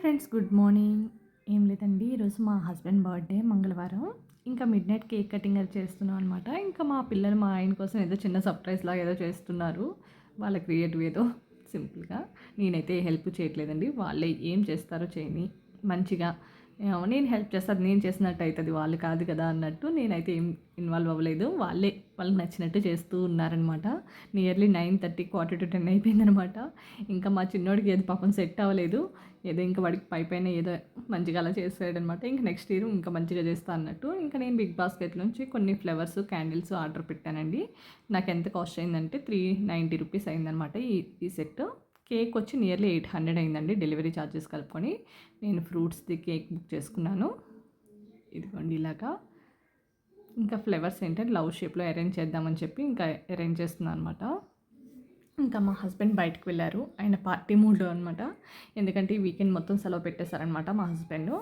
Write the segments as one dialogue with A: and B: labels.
A: Friends good morning. ఏం లేదండి ఈరోజు మా హస్బెండ్ బర్త్డే మంగళవారం. ఇంకా మిడ్ నైట్ కేక్ కటింగ్ అది చేస్తున్నాం అనమాట ఇంకా మా పిల్లలు మా ఆయన కోసం ఏదో చిన్న సర్ప్రైజ్ లాగా ఏదో చేస్తున్నారు. వాళ్ళ క్రియేటివ్ ఏదో సింపుల్గా. నేనైతే హెల్ప్ చేయట్లేదండి. వాళ్ళే ఏం చేస్తారో చేయని మంచిగా నేను హెల్ప్ చేస్తే అది నేను చేసినట్టు అవుతుంది వాళ్ళు కాదు కదా అన్నట్టు నేనైతే ఏం ఇన్వాల్వ్ అవ్వలేదు. వాళ్ళే వాళ్ళకి నచ్చినట్టు చేస్తూ ఉన్నారనమాట nearly nine thirty quarter to ten అయిపోయిందనమాట ఇంకా మా చిన్నోడికి ఏది పాపం సెట్ అవ్వలేదు. ఏదో ఇంకా వాడికి పై పైన ఏదో మంచిగా అలా చేసాడనమాట ఇంకా నెక్స్ట్ ఇయర్ ఇంకా మంచిగా చేస్తా అన్నట్టు. ఇంకా నేను బిగ్ బాస్కెట్ నుంచి కొన్ని ఫ్లవర్స్ క్యాండిల్స్ ఆర్డర్ పెట్టానండి. నాకు ఎంత కాస్ట్ అయిందంటే త్రీ నైంటీ రూపీస్ అయిందనమాట ఈ ఈ సెట్ కేక్ వచ్చి నియర్లీ ఎయిట్ హండ్రెడ్ అయిందండి డెలివరీ ఛార్జెస్ కలుపుకొని. నేను ఫ్రూట్స్ది కేక్ బుక్ చేసుకున్నాను. ఇదిగోండి ఇలాగా. ఇంకా ఫ్లేవర్స్ ఏంటంటే లవ్ షేప్లో అరేంజ్ చేద్దామని చెప్పి ఇంకా అరేంజ్ చేస్తున్నాను అనమాట ఇంకా మా హస్బెండ్ బయటకు వెళ్ళారు. ఆయన పార్టీ మూడ్లో అనమాట ఎందుకంటే ఈ వీకెండ్ మొత్తం సెలవు పెట్టేశారనమాట మా హస్బెండ్.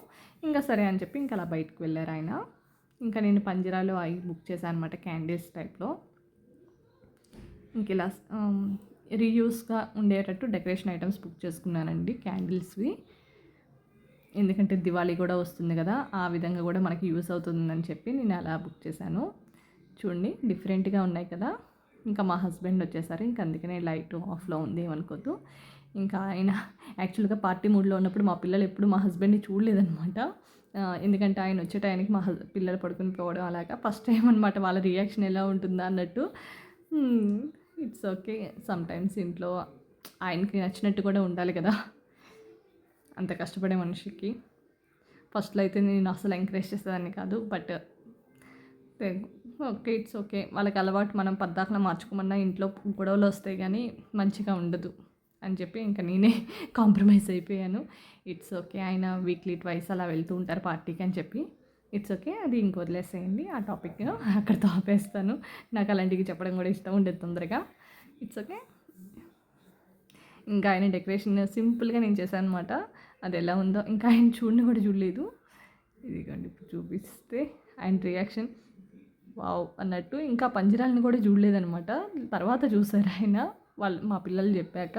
A: ఇంకా సరే అని చెప్పి ఇంకా అలా బయటకు వెళ్ళారు ఆయన. ఇంకా నేను పంజరాలు అవి బుక్ చేశాను అనమాట క్యాండిల్స్ టైప్లో. ఇంక ఇలా రీయూస్గా ఉండేటట్టు డెకరేషన్ ఐటమ్స్ బుక్ చేసుకున్నానండి క్యాండిల్స్వి. ఎందుకంటే దివాళీ కూడా వస్తుంది కదా ఆ విధంగా కూడా మనకి యూస్ అవుతుందని చెప్పి నేను అలా బుక్ చేశాను. చూడండి డిఫరెంట్గా ఉన్నాయి కదా. ఇంకా మా హస్బెండ్ వచ్చేసారు ఇంకా అందుకనే లైట్ ఆఫ్లో ఉంది ఏమనుకోద్దు. ఇంకా ఆయన యాక్చువల్గా పార్టీ మూడ్లో ఉన్నప్పుడు మా పిల్లలు ఎప్పుడు మా హస్బెండ్ని చూడలేదనమాట ఎందుకంటే ఆయన వచ్చే టైంకి మా హస్ పిల్లలు పడుకుని పోవడం అలాగా. ఫస్ట్ టైం అనమాట వాళ్ళ రియాక్షన్ ఎలా ఉంటుందా అన్నట్టు. ఇట్స్ ఓకే సమ్టైమ్స్ ఇంట్లో ఆయనకి నచ్చినట్టు కూడా ఉండాలి కదా. అంత కష్టపడే మనిషికి. ఫస్ట్లో అయితే నేను అసలు ఎంకరేజ్ చేసేదాన్ని కాదు బట్ ఓకే ఇట్స్ ఓకే వాళ్ళకి అలవాటు మనం పద్దాకలా మార్చుకోమన్నా ఇంట్లో గొడవలు వస్తాయి కానీ మంచిగా ఉండదు అని చెప్పి ఇంకా నేనే కాంప్రమైజ్ అయిపోయాను. ఇట్స్ ఓకే ఆయన వీక్లీ ట్వైస్ అలా వెళ్తూ ఉంటారు పార్టీకి అని చెప్పి. ఇట్స్ ఓకే అది ఇంక వదిలేసేయండి ఆ టాపిక్ అక్కడితో ఆపేస్తాను నాకు అలాంటివి చెప్పడం కూడా ఇష్టం ఉండేది తొందరగా. ఇట్స్ ఓకే ఇంకా ఆయన డెకరేషన్ సింపుల్గా నేను చేశాను అనమాట అది ఎలా ఉందో ఇంకా ఆయన చూడని కూడా చూడలేదు. ఇదిగోండి చూపిస్తే ఆయన రియాక్షన్ వావ్ అన్నట్టు ఇంకా పంజరాలను కూడా చూడలేదనమాట తర్వాత చూసారు ఆయన వాళ్ళు మా పిల్లలు చెప్పాక.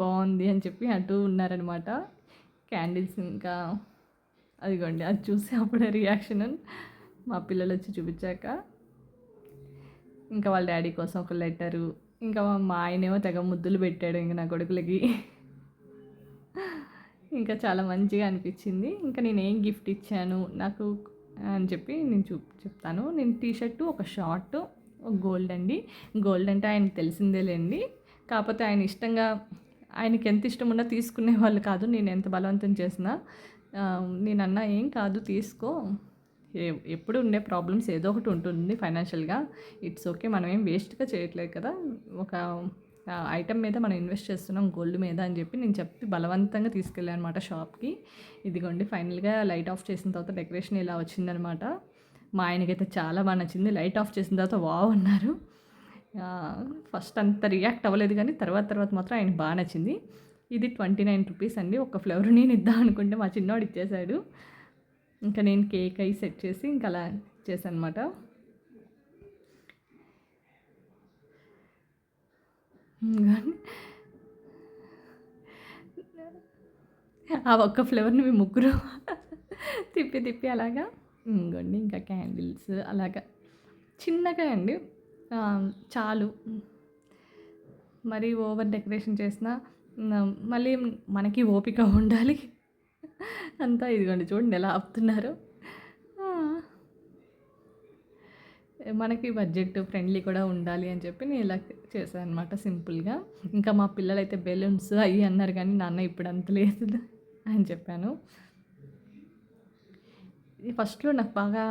A: బాగుంది అని చెప్పి అంటూ ఉన్నారనమాట క్యాండిల్స్ ఇంకా అదిగోండి అది చూసి అప్పుడే రియాక్షన్ మా పిల్లలు వచ్చి చూపించాక. ఇంకా వాళ్ళ డాడీ కోసం ఒక లెటరు ఇంకా మా ఆయనేమో తెగ ముద్దులు పెట్టాడు ఇంకా నా కొడుకులకి. ఇంకా చాలా మంచిగా అనిపించింది. ఇంకా నేను ఏం గిఫ్ట్ ఇచ్చాను నాకు అని చెప్పి నేను చూ చెప్తాను. నేను టీషర్టు ఒక షార్ట్ ఒక గోల్డ్ అండి. గోల్డ్ అంటే ఆయనకు తెలిసిందేలేండి. కాకపోతే ఆయన ఇష్టంగా ఆయనకి ఎంత ఇష్టం ఉన్నా తీసుకునే వాళ్ళు కాదు నేను ఎంత బలవంతం చేసినా. నేను అన్నా ఏం కాదు తీసుకో. ఎప్పుడు ఉండే ప్రాబ్లమ్స్ ఏదో ఒకటి ఉంటుంది ఫైనాన్షియల్గా. ఇట్స్ ఓకే మనం ఏం వేస్ట్గా చేయట్లేదు కదా. ఒక ఐటమ్ మీద మనం ఇన్వెస్ట్ చేస్తున్నాం గోల్డ్ మీద అని చెప్పి నేను చెప్పి బలవంతంగా తీసుకెళ్ళాను అనమాట షాప్కి. ఇదిగోండి ఫైనల్గా లైట్ ఆఫ్ చేసిన తర్వాత డెకరేషన్ ఇలా వచ్చిందనమాట మా ఆయనకైతే చాలా బాగా నచ్చింది. లైట్ ఆఫ్ చేసిన తర్వాత వావ్ అన్నారు. ఫస్ట్ అంత రియాక్ట్ అవ్వలేదు కానీ తర్వాత తర్వాత మాత్రం ఆయన బాగా నచ్చింది. ఇది ట్వంటీ నైన్ రూపీస్ అండి. ఒక ఫ్లేవర్ నేను ఇద్దాం అనుకుంటే మా చిన్నోడు ఇచ్చేశాడు. ఇంకా నేను కేక్ అయి సెట్ చేసి ఇంకా అలా చేశాను అనమాట ఆ ఒక్క ఫ్లేవర్ని మీ ముగ్గురు తిప్పి తిప్పి అలాగా. ఇంకోండి ఇంకా క్యాండిల్స్ అలాగా. చిన్నగా అండి. చాలు. మరి ఓవర్ డెకరేషన్ చేసిన మళ్ళీ మనకి ఓపిక ఉండాలి. అంతా ఇదిగోండి చూడండి ఎలా ఆపుతున్నారు. మనకి బడ్జెట్ ఫ్రెండ్లీ కూడా ఉండాలి అని చెప్పి నేను ఇలా చేశాను అనమాట సింపుల్గా. ఇంకా మా పిల్లలైతే బెలూన్స్ అవి అన్నారు కానీ నాన్న ఇప్పుడు అంత లేదు అని చెప్పాను. ఫస్ట్లో నాకు బాగా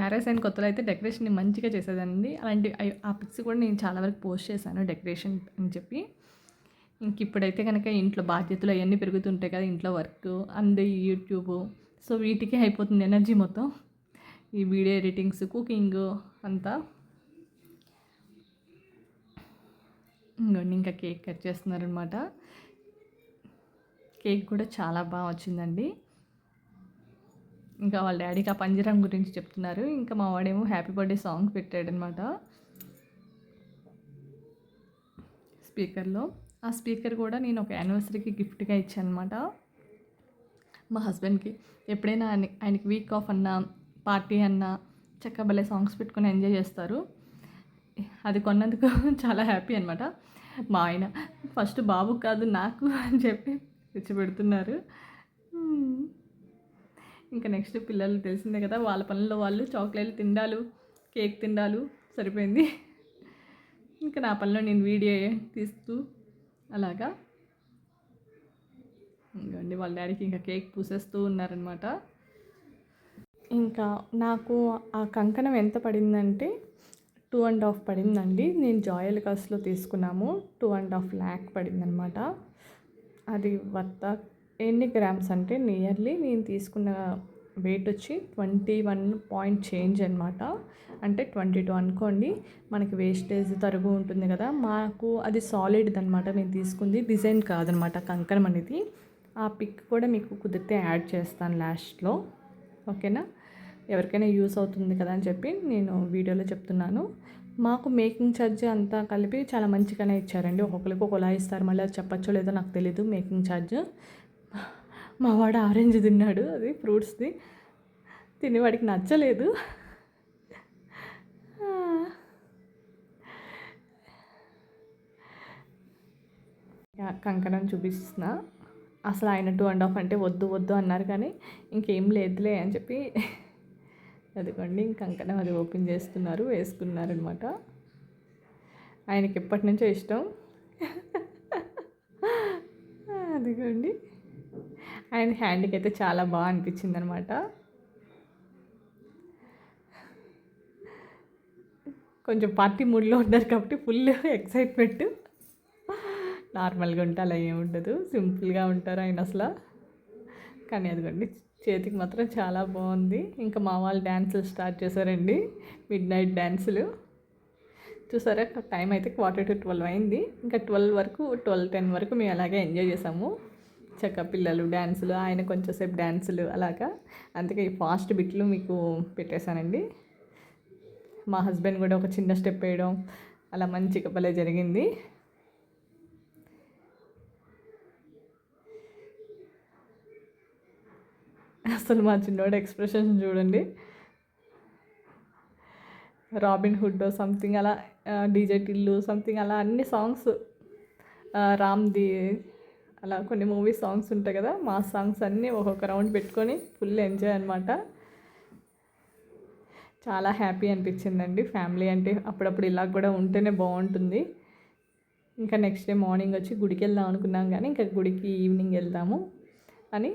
A: మ్యారేజ్ అయిన కొత్తలో అయితే డెకరేషన్ మంచిగా చేసేదానండి అలాంటి ఆ పిక్స్ కూడా నేను చాలా వరకు పోస్ట్ చేశాను డెకరేషన్ అని చెప్పి. ఇంక ఇప్పుడైతే కనుక ఇంట్లో బాధ్యతలు అవన్నీ పెరుగుతుంటాయి కదా ఇంట్లో వర్క్ అండ్ యూట్యూబ్. సో వీటికే అయిపోతుంది ఎనర్జీ మొత్తం. ఈ వీడియో ఎడిటింగ్స్ కుకింగ్ అంతా. ఇంకోండి ఇంకా కేక్ కట్ చేస్తున్నారనమాట కేక్ కూడా చాలా బాగా వచ్చిందండి. ఇంకా వాళ్ళ డాడీకి ఆ పంజరం గురించి చెప్తున్నారు. ఇంకా మా వాడేమో హ్యాపీ బర్త్డే సాంగ్ పెట్టాడనమాట స్పీకర్లో. ఆ స్పీకర్ కూడా నేను ఒక యానివర్సరీకి గిఫ్ట్గా ఇచ్చాను అనమాట మా హస్బెండ్కి ఎప్పుడైనా ఆయన ఆయనకి వీక్ ఆఫ్ అన్నా పార్టీ అన్నా చక్క భలే సాంగ్స్ పెట్టుకొని ఎంజాయ్ చేస్తారు. అది కొన్నందుకు చాలా హ్యాపీ అనమాట మా ఆయన ఫస్ట్ బాబు కాదు నాకు అని చెప్పి తెచ్చి పెడుతున్నారు ఇంకా నెక్స్ట్ పిల్లలు తెలిసిందే కదా వాళ్ళ పనుల్లో వాళ్ళు చాక్లెట్లు తిండాలు కేక్ తిండాలు సరిపోయింది. ఇంకా నా పనిలో నేను వీడియో తీస్తూ అలాగా ఇంకండి వాళ్ళ డాడీకి ఇంకా కేక్ పూసేస్తూ ఉన్నారనమాట ఇంకా నాకు ఆ కంకణం ఎంత పడిందంటే టూ అండ్ హాఫ్ పడిందండి. నేను జాయల్ కాస్ట్లో తీసుకున్నాము టూ అండ్ హాఫ్ ల్యాక్ పడిందనమాట అది వర్త ఎన్ని గ్రామ్స్ అంటే నియర్లీ నేను తీసుకున్న వెయిట్ వచ్చి ట్వంటీ వన్ పాయింట్ చేంజ్ అనమాట అంటే ట్వంటీ టూ అనుకోండి మనకి వేస్టేజ్ తరుగు ఉంటుంది కదా మాకు అది సాలిడ్ అనమాట నేను తీసుకుంది. డిజైన్ కాదనమాట కంకణం అనేది. ఆ పిక్ కూడా మీకు కుదిరితే యాడ్ చేస్తాను లాస్ట్లో ఓకేనా? ఎవరికైనా యూస్ అవుతుంది కదా అని చెప్పి నేను వీడియోలో చెప్తున్నాను. మాకు మేకింగ్ ఛార్జ్ అంతా కలిపి చాలా మంచిగానే ఇచ్చారండి. ఒక్కొక్కరికి ఒకలా ఇస్తారు. మళ్ళీ అది చెప్పచ్చో లేదో నాకు తెలియదు మేకింగ్ ఛార్జ్ మా వాడు ఆరెంజ్ తిన్నాడు అది ఫ్రూట్స్ది. తిని వాడికి నచ్చలేదు. యా, కంకణం చూపిస్తున్నా. అసలు ఆయన టూ అండ్ హాఫ్ అంటే వద్దు వద్దు అన్నారు కానీ ఇంకేం లేదులే అని చెప్పి అదిగోండి కంకణం అది ఓపెన్ చేస్తున్నారు వేసుకున్నారు అనమాట ఆయనకి ఎప్పటి నుంచో ఇష్టం. అదిగోండి. అండ్ హ్యాండ్కి అయితే చాలా బాగా అనిపించింది అనమాట కొంచెం పార్టీ మూడ్లో ఉన్నారు కాబట్టి ఫుల్ ఎక్సైట్మెంట్. నార్మల్గా ఉంటే అలా ఏమి ఉండదు. సింపుల్గా ఉంటారు ఆయన అసలు. కానీ అదిగోండి చేతికి మాత్రం చాలా బాగుంది. ఇంకా మా వాళ్ళు డ్యాన్సులు స్టార్ట్ చేశారండి. మిడ్ నైట్ డ్యాన్సులు చూసారా టైం అయితే క్వార్టర్ టు ట్వెల్వ్ అయింది. ఇంకా ట్వెల్వ్ వరకు ట్వెల్వ్ టెన్ వరకు మేము అలాగే ఎంజాయ్ చేసాము. చక్క పిల్లలు డ్యాన్సులు ఆయన కొంచెంసేపు డ్యాన్సులు అలాగా. అందుకే ఈ ఫాస్ట్ బిట్లు మీకు పెట్టేశానండి. మా హస్బెండ్ కూడా ఒక చిన్న స్టెప్ వేయడం అలా మంచిగా భలే జరిగింది. అసలు మా చిన్నోడు ఎక్స్ప్రెషన్ చూడండి. రాబిన్ హుడ్ సంథింగ్ అలా డీజే టిల్లు సంథింగ్ అలా అన్ని సాంగ్స్ రామ్ది అలా కొన్ని మూవీ సాంగ్స్ ఉంటాయి కదా మా సాంగ్స్ అన్నీ ఒక్కొక్క రౌండ్ పెట్టుకొని ఫుల్ ఎంజాయ్ అనమాట చాలా హ్యాపీ అనిపించిందండి. ఫ్యామిలీ అంటే అప్పుడప్పుడు ఇలా కూడా ఉంటేనే బాగుంటుంది. ఇంకా నెక్స్ట్ డే మార్నింగ్ వచ్చి గుడికి వెళ్దాం అనుకున్నాం కానీ ఇంకా గుడికి ఈవినింగ్ వెళ్దాము అని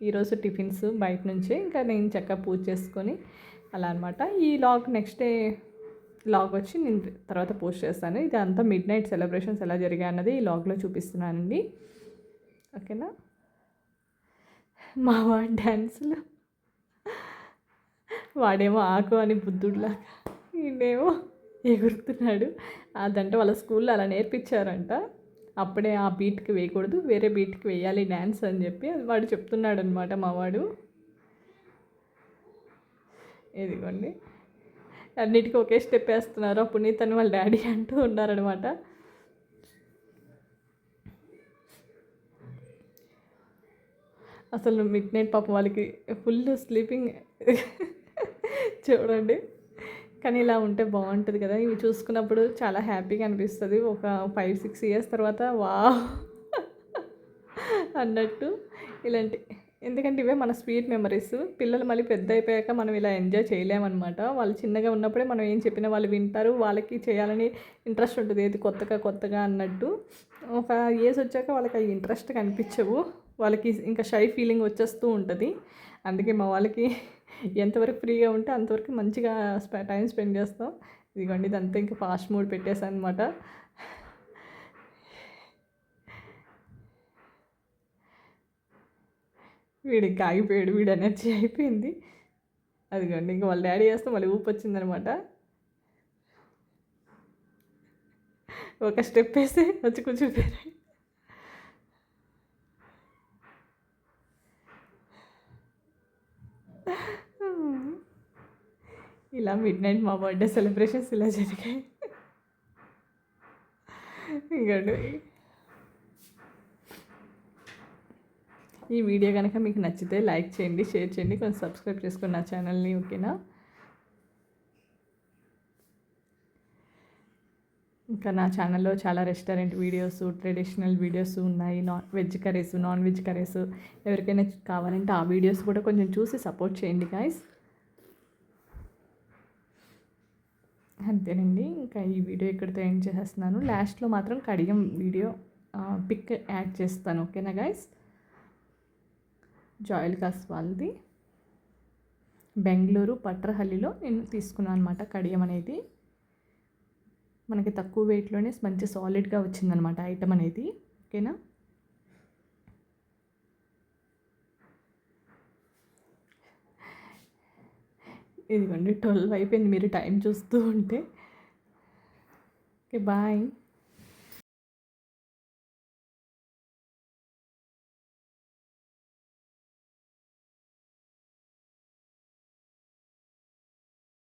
A: ఈరోజు టిఫిన్స్ బయట నుంచే ఇంకా నేను చక్కగా పూజ చేసుకొని అలా అనమాట ఈ లాగ్ నెక్స్ట్ డే లాగ్ వచ్చి నేను తర్వాత పోస్ట్ చేస్తాను. ఇది అంతా మిడ్ నైట్ సెలబ్రేషన్స్ ఎలా జరిగాయి అన్నది ఈ లాగ్లో చూపిస్తున్నానండి. ఓకేనా? మా వాడి డ్యాన్సులు వాడేమో ఆకు అని బుద్ధుడిలాగా ఈయనేమో ఎగురుతున్నాడు. అదంటే వాళ్ళ స్కూల్లో అలా నేర్పించారంట. అప్పుడే ఆ బీట్కి వేయకూడదు వేరే బీట్కి వేయాలి డ్యాన్స్ అని చెప్పి అది వాడు చెప్తున్నాడు అనమాట మా వాడు. ఇదిగోండి. అన్నిటికీ ఒకే స్టెప్ వేస్తున్నారు. అప్పుడు తను వాళ్ళ డాడీ అంటూ ఉన్నారనమాట అసలు మిడ్ నైట్ పాపం వాళ్ళకి ఫుల్ స్లీపింగ్ చూడండి. కానీ ఇలా ఉంటే బాగుంటుంది కదా. ఇవి చూసుకున్నప్పుడు చాలా హ్యాపీగా అనిపిస్తుంది. ఒక ఫైవ్ సిక్స్ ఇయర్స్ తర్వాత వా అన్నట్టు ఇలాంటి. ఎందుకంటే ఇవే మన స్వీట్ మెమరీస్. పిల్లలు మళ్ళీ పెద్ద అయిపోయాక మనం ఇలా ఎంజాయ్ చేయలేమన్నమాట. వాళ్ళు చిన్నగా ఉన్నప్పుడే మనం ఏం చెప్పినా వాళ్ళు వింటారు. వాళ్ళకి చేయాలని ఇంట్రెస్ట్ ఉంటుంది. ఏది కొత్తగా కొత్తగా అన్నట్టు. ఒక ఏజ్ వచ్చాక వాళ్ళకి అవి ఇంట్రెస్ట్ కనిపించవు. వాళ్ళకి ఇంకా షై ఫీలింగ్ వచ్చేస్తూ ఉంటుంది. అందుకే మా వాళ్ళకి ఎంతవరకు ఫ్రీగా ఉంటే అంతవరకు మంచిగా టైం స్పెండ్ చేస్తాం. ఇదిగోండి ఇదంతా ఇంకా ఫాస్ట్ మూడ్ పెట్టేశాను అనమాట వీడికి ఆగిపోయాడు వీడు ఎనర్జీ అయిపోయింది. అదిగోండి ఇంకా వాళ్ళ డాడీ చేస్తే మళ్ళీ ఊపు వచ్చిందనమాట ఒక స్టెప్ వేసి వచ్చి కూర్చుంటారు. ఇలా మిడ్ నైట్ మా బర్త్డే సెలబ్రేషన్స్ ఇలా జరిగాయి. ఇంకోటి. ఈ వీడియో కనుక మీకు నచ్చితే లైక్ చేయండి షేర్ చేయండి కొంచెం సబ్స్క్రైబ్ చేసుకోండి నా ఛానల్ని ఓకేనా? ఇంకా నా ఛానల్లో చాలా రెస్టారెంట్ వీడియోస్ ట్రెడిషనల్ వీడియోస్ ఉన్నాయి non veg curries non veg curries ఎవరికైనా కావాలంటే ఆ వీడియోస్ కూడా కొంచెం చూసి సపోర్ట్ చేయండి గాయస్ అంతేనండి. ఇంకా ఈ వీడియో ఇక్కడితో ఎండ్ చేసేస్తున్నాను. లాస్ట్లో మాత్రం కడియం వీడియో పిక్ యాడ్ చేస్తాను. ఓకేనా గైస్ జాయిల్ కాస్వాల్ది బెంగళూరు పట్రహల్లిలో నేను తీసుకున్నాను అనమాట కడియం అనేది. మనకి తక్కువ వెయిట్లోనే మంచి సాలిడ్గా వచ్చిందనమాట ఐటమ్ అనేది. ఓకేనా? ఇదిగోండి ట్వెల్వ్ అయిపోయింది మీరు టైం చూస్తూ ఉంటే. Okay bye.